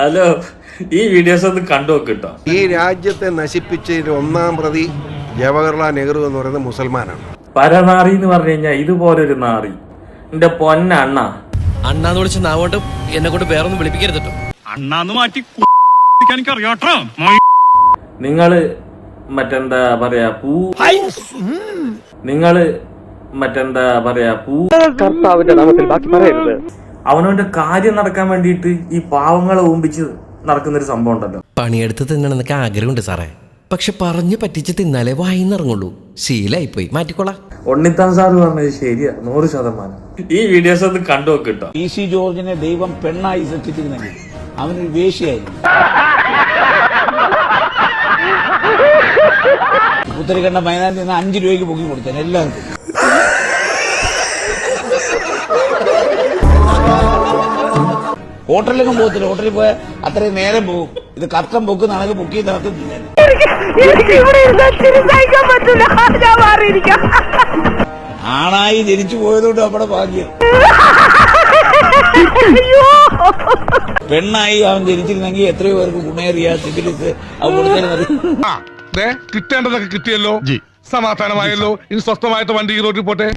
Hello ഈ videos ഒന്ന് കണ്ടു നോക്കിട്ടോ ഈ രാജ്യത്തെ നശിപ്പിച്ച ഒന്നാം പ്രതി ജവഹർലാൽ നെഹ്റു എന്ന് പറയുന്നത് മുസൽമാനാണ്. പരനാറി എന്ന് പറഞ്ഞു കഴിഞ്ഞാൽ ഇതുപോലൊരു നാറി. എന്റെ പൊന്ന അണ്ണ. അണ്ണാന്ന് വിളിച്ച നാവോട്ട് എന്നെ കൊണ്ട് വേറൊന്നും വിളിപ്പിക്കരുത് കേട്ടോ അണ്ണാന്ന് മാറ്റി എനിക്ക് അറിയാട്ടോ നിങ്ങൾ മറ്റെന്താ പറയാ പൂ നിങ്ങൾ മറ്റെന്താ പറയാ പൂ അവനവന്റെ കാര്യം നടക്കാൻ വേണ്ടിയിട്ട് ഈ പാവങ്ങളെ ഊമ്പിച്ച് നടക്കുന്നൊരു സംഭവം ഉണ്ടല്ലോ. പണിയെടുത്ത് തിന്നണമെന്നൊക്കെ ആഗ്രഹമുണ്ട് സാറേ. പക്ഷെ പറഞ്ഞു പറ്റിച്ച് തിന്നാലേ വായിന്നിറങ്ങുള്ളൂ ശീലായിപ്പോയി. മാറ്റിക്കോളാം. ഉണ്ണിത്താൻ സാറ് പറഞ്ഞത് ശരിയാ. നൂറ് ശതമാനം. ഈ വീഡിയോസ് ഒന്ന് കണ്ടു നോക്കിട്ടോ പി സി ജോർജിനെ ദൈവം പെണ്ണായി സൃഷ്ടിച്ചിരുന്നെങ്കിൽ അവനൊരു വേശ്യയായിരുന്നു. പുത്തരിക്കണ്ട മൈതാനത്തിൽ നിന്ന് അഞ്ചു രൂപയ്ക്ക് പൊക്കി കൊടുത്തേ എല്ലാവർക്കും. ഹോട്ടലിലേക്കും പോകത്തില്ല. ഹോട്ടലിൽ പോയാൽ അത്രയും നേരം പോകും. ഇത് കത്തം പൊക്ക് പൊക്കി ബുക്ക് ചെയ്ത് മാറിയിരിക്കാം. ആണായി ജനിച്ചു പോയതുകൊണ്ട് നമ്മുടെ ഭാഗ്യം. പെണ്ണായി അവൻ ജനിച്ചിരുന്നെങ്കിൽ എത്രയോ പേർക്ക് ഗുണേറിയ സിഫിലിസ് അവൻ കൊടുത്തിരുന്നത് കിട്ടേണ്ടതൊക്കെ കിട്ടിയല്ലോ. സമാധാനമായല്ലോ. ഇനി സ്വസ്ഥമായിട്ട് വണ്ടി ഈ റോഡിൽ പോട്ടെ.